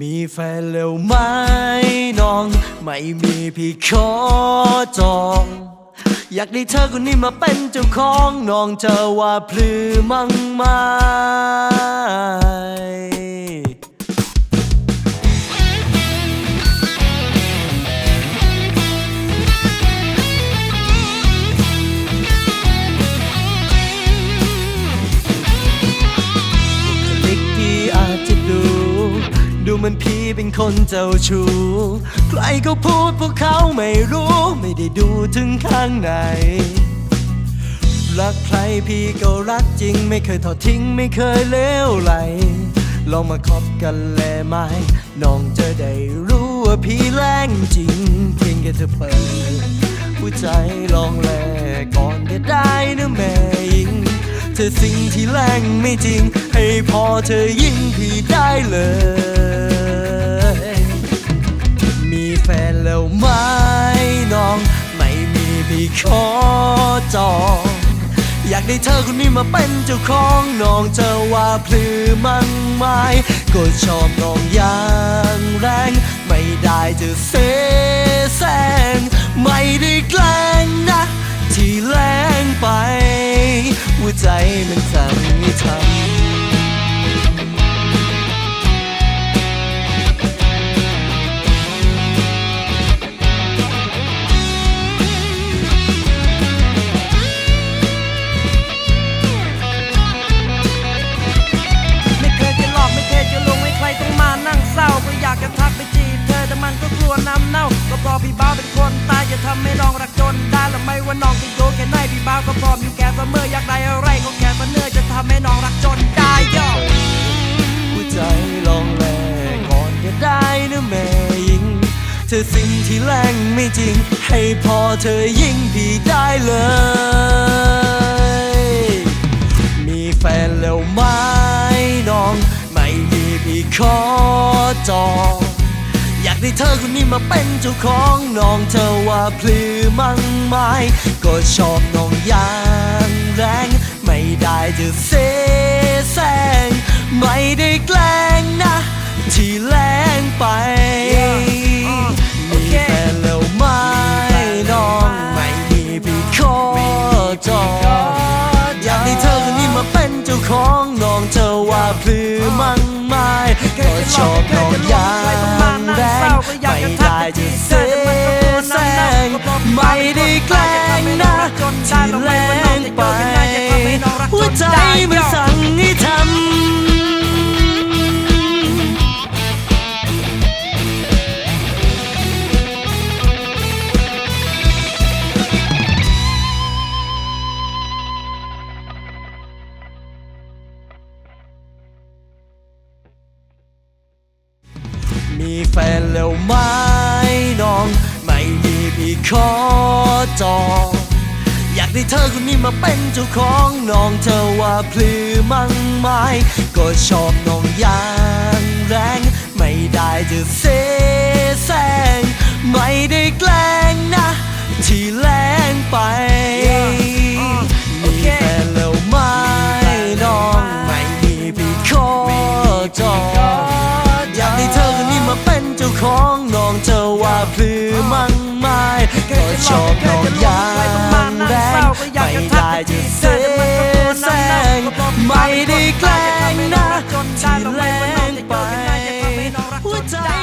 มีแฟนเร็วไหมน้อง ไม่มีพี่ขอจอง อยากได้เธอคนนี้มาเป็นเจ้าของน้องเจอว่าพลือมั่งมา เหมันพี่เป็นคนเจ้าชู้ ใครก็พูดพวกเขาไม่รู้ ไม่ได้ดูถึงข้างในรักใครพี่ก็รักจริง ไม่เคยทอดทิ้งไม่เคยเลวไหล ลองมาคบกันแลไหมน้องจะได้รู้ว่าพี่แรงจริง เพียงแค่เธอเปิดหัวใจลองแลก่อนจะได้นะแม่หญิงเธอสิ่งที่แรงไม่จริง ให้พอเธอยิ่งพี่ได้เลย ขอจองอยากได้เธอคนนี้มาเป็นเจ้าของน้องเจะว่าพลือมั่งไหมก็ชอบน้องอย่างแรง ไม่ได้จะเสแสร้งไม่ได้แกล้งนะ ที่แรงไปหัวใจมันสั่งให้ทำ ก็พอพี่บ้าเป็นคนตายจะทำให้น้องรักจนได้หรือไม่ว่าน้องจะโยแค่ไหนพี่บ้าก็พร้อมอยู่แก่เสมออยากได้อะไรก็แค่เสนอจะทำให้น้องรักจนได้ย่อหัวใจลองแลก่อนจะได้นะแม่หญิงเธอสิ่งที่แรงไม่จริง ให้พอเธอยิ่งพี่ได้เลย มีแฟนแล้วไหมน้อง ไม่มีพี่ขอจอง ได้เธอคนนี้มาเป็นเจ้าของน้องเธอว่าพลือมั่งไหมก็ชอบน้องอย่างแรง ไม่ได้จะเสแสร้งไม่ได้แกล้งนะ ที่แรงไป มีแฟนแล้วไหมน้อง ไม่มีพี่ขอจองอยากให้เธอคนนี้มาเป็นเจ้าของน้องเธอว่าพลือมั่ง ก็ชอบนอนยางแรงไม่ได้จะเสแสร้งไม่ได้แกล้งนะที่แรงไป หัวใจมันสั่งให้ทำ มีแฟนแล้วไหมน้อง ไม่มีพี่ขอจองอยากได้เธอคนนี้มาเป็นเจ้าของน้องเธอว่าพลือมั่งไม้ก็ชอบน้องยา พลือมั่งไหมก็ชอบน้องอย่างแรงไม่ได้จะเสแสงไม่ได้แกล้งนะที่แรงไปหัวใจ